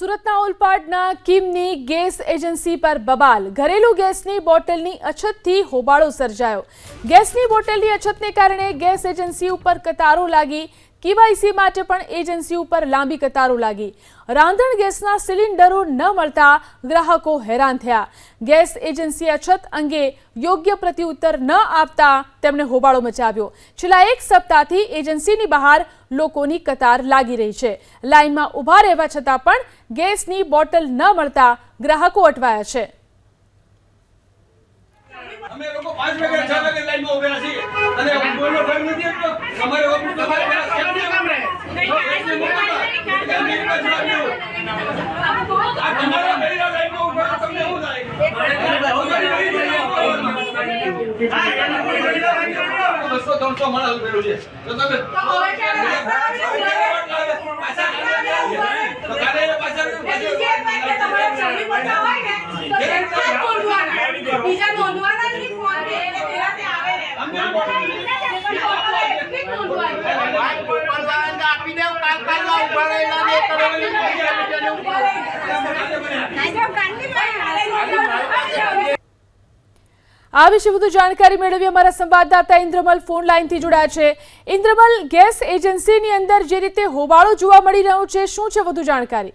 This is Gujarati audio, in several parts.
સુરતના ઓલપાડના કિમની ગેસ એજન્સી પર બબાલ. ઘરેલું ગેસની બોટલની અછતથી હોબાળો સર્જાયો. ગેસની બોટલની અછતને કારણે ગેસ એજન્સી ઉપર કતારો લાગી. કેવાયસી માટે પણ એજન્સી ઉપર લાંબી કતારો લાગી. રાંધણ ગેસના સિલિન્ડરો ન મળતા ગ્રાહકો હેરાન થયા. ગેસ એજન્સી અછત અંગે યોગ્ય પ્રત્યુત્તર ન આપતા તેમણે હોબાળો મચાવ્યો. છેલ્લા એક સપ્તાહથી એજન્સીની બહાર લોકોની કતાર લાગી રહી છે. લાઇનમાં ઊભા રહેવા છતાં પણ ગેસની બોટલ ન મળતા ગ્રાહકો અટવાયા છે. અમે લોકો પાંચ વાગે, છ વાગે લાઈનમાં ઉભેલા છીએ. અને કોઈનો ટાઈમ નથી આપતો તમારે તમારે પેલા કેમ નહીં કામ રહે કેમ નહીં કામ રહે? આ તમારા મહિલા લાઈનમાં ઊભા છો, તમને શું થાય? અમારી મહિલા લાઈનમાં બસો ત્રણસો માણસ ઉભેલું છે બીજા નોંધવાના આપી દેવ કાલ કાલના ઊભા રહેલા ને આ વિશે વધુ જાણકારી મેળવી અમારા સંવાદદાતા ઇન્દ્રમલ ફોન લાઈનથી જોડાયા છે. ઇન્દ્રમલ ગેસ એજન્સીની અંદર જે રીતે હોબાળો જોવા મળી રહ્યો છે શું છે વધુ જાણકારી?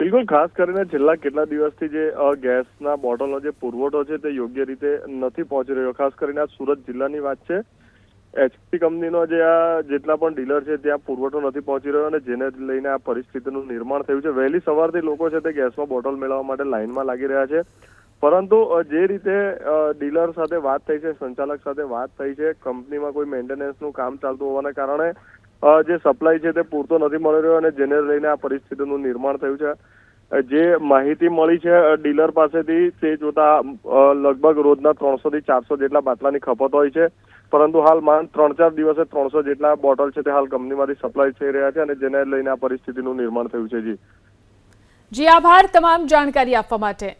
બિલકુલ ખાસ કરીને છેલ્લા કેટલા દિવસથી જે અ, ગેસના બોટલનો જે પુરવઠો છે તે યોગ્ય રીતે નથી પહોંચી રહ્યો. ખાસ કરીને આ સુરત જિલ્લાની વાત છે. એચપી કંપનીનો જે આ જેટલા પણ ડીલર છે, ત્યાં પુરવઠો નથી પહોંચી રહ્યો અને જેને લઈને આ પરિસ્થિતિનું નિર્માણ થયું છે. વહેલી સવારથી લોકો છે તે ગેસમાં બોટલ મેળવવા માટે લાઇનમાં લાગી રહ્યા છે. પરંતુ જે રીતે ડીલર સાથે વાત થઈ છે, સંચાલક સાથે વાત થઈ છે, કંપનીમાં કોઈ મેન્ટેનન્સનું કામ ચાલતું હોવાના કારણે જે સપ્લાય છે તે પૂરતો નથી મળી રહ્યો અને જેને લઈને આ પરિસ્થિતિનું નિર્માણ થયું છે. જે માહિતી મળી છે ડીલર પાસેથી તે જોતા લગભગ રોજના ત્રણસો થી ચારસો જેટલા બાટલાની ખપત હોય છે. પરંતુ હાલ માંડ ત્રણ ચાર દિવસે ત્રણસો જેટલા બોટલ છે તે હાલ કંપનીમાંથી સપ્લાય થઈ રહ્યા છે અને જેને લઈને આ પરિસ્થિતિનું નિર્માણ થયું છે જી. જી, આભાર તમામ જાણકારી આપવા માટે.